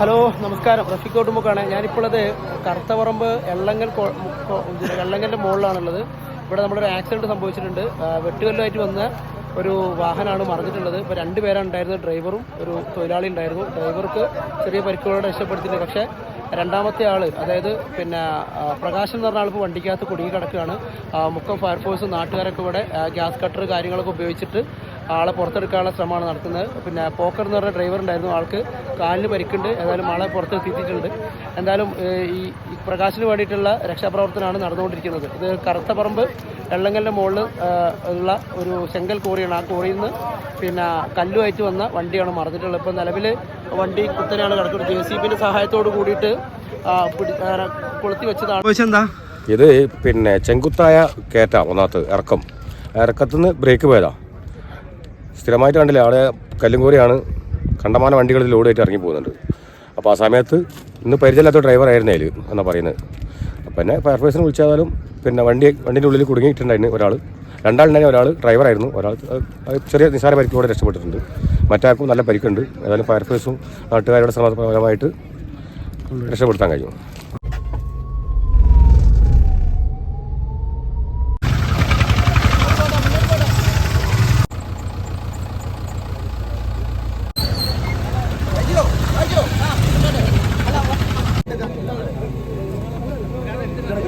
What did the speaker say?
Hello നമസ്കാരം. റഫീഖ് ഓട്ടുമുക്കാണ്. ഞാനിപ്പോഴത് കറുത്തപറമ്പ് എള്ളങ്ങൽ എള്ളങ്ങലിന്റെ മുകളിലാണുള്ളത്. ഇവിടെ നമ്മളൊരു ആക്സിഡന്റ് സംഭവിച്ചിട്ടുണ്ട്. വെട്ടുകല്ലായിട്ട് വന്ന ഒരു വാഹനമാണ് മറിഞ്ഞിട്ടുള്ളത്. ഇപ്പോൾ രണ്ട് പേരാണ് ഉണ്ടായിരുന്നത്. ഡ്രൈവറും ഒരു തൊഴിലാളി ഉണ്ടായിരുന്നു. ഡ്രൈവർക്ക് ചെറിയ പരിക്കുകളോടെ രക്ഷപ്പെടുത്തിയിട്ടുണ്ട് പക്ഷേ രണ്ടാമത്തെ ആൾ അതായത് പിന്നെ പ്രകാശം എന്ന് പറഞ്ഞ ആളിപ്പോൾ വണ്ടിക്കകത്ത് കുടുങ്ങി കിടക്കുകയാണ്. മുക്കം ഫയർഫോഴ്സ് നാട്ടുകാരൊക്കെ ഇവിടെ ഗ്യാസ് കട്ടർ കാര്യങ്ങളൊക്കെ ഉപയോഗിച്ചിട്ട് ആളെ പുറത്തെടുക്കാനുള്ള ശ്രമമാണ് നടത്തുന്നത്. പിന്നെ പോക്കർ എന്ന് പറഞ്ഞ ഡ്രൈവർ ഉണ്ടായിരുന്നു. ആൾക്ക് കാലിന് പരിക്കുണ്ട്. ഏതായാലും ആളെ പുറത്തെത്തിയിട്ടുണ്ട്. എന്തായാലും ഈ പ്രകാശിന് വേണ്ടിയിട്ടുള്ള രക്ഷാപ്രവർത്തനമാണ് നടന്നുകൊണ്ടിരിക്കുന്നത്. ഇത് കറുത്തപ്പറമ്പ് എള്ളങ്കലിന്റെ മുകളിൽ ഉള്ള ഒരു ശെങ്കൽ കോറിയാണ് ആ കോറിയിൽ നിന്ന് പിന്നെ കല്ലുമായിട്ട് വന്ന വണ്ടിയാണ് മറന്നിട്ടുള്ളത് ഇപ്പോൾ നിലവിൽ വണ്ടി കുത്തനെയാണ് കിടക്കുന്നത്. ജെ സി ബിന്റെ സഹായത്തോട് കൂടിയിട്ട് കൊളുത്തി വെച്ചതാണ്. എന്താ ഇത് പിന്നെ ചെങ്കുത്തായ കയറ്റാം ഒന്നാമത്ത് ഇറക്കം. ഇറക്കത്തുനിന്ന് ബ്രേക്ക് പോയതാ. സ്ഥിരമായിട്ട് കണ്ടില്ല. അവിടെ കല്ലുംകോരിയാണ് കണ്ടമാന വണ്ടികളിൽ ലോഡായിട്ട് ഇറങ്ങി പോകുന്നുണ്ട്. അപ്പോൾ ആ സമയത്ത് ഇന്ന് പരിചയമില്ലാത്ത ഡ്രൈവർ ആയിരുന്നു അതിൽ എന്നാണ് പറയുന്നത്. അപ്പം എന്നെ ഫയർഫോഴ്സിനെ വിളിച്ചാലും പിന്നെ വണ്ടി വണ്ടിന്റെ ഉള്ളിൽ കുടുങ്ങിയിട്ടുണ്ടായിരുന്നു ഒരാൾ രണ്ടാളുണ്ടായിരുന്നു ഒരാൾ ഡ്രൈവറായിരുന്നു ഒരാൾ ചെറിയ നിസാര പരിക്കോടെ രക്ഷപ്പെട്ടിട്ടുണ്ട്. മറ്റാർക്കും നല്ല പരിക്കുണ്ട്. ഏതായാലും ഫയർഫോഴ്സും നാട്ടുകാരുടെ സമാധാനപരമായിട്ട് രക്ഷപ്പെടുത്താൻ കഴിയും.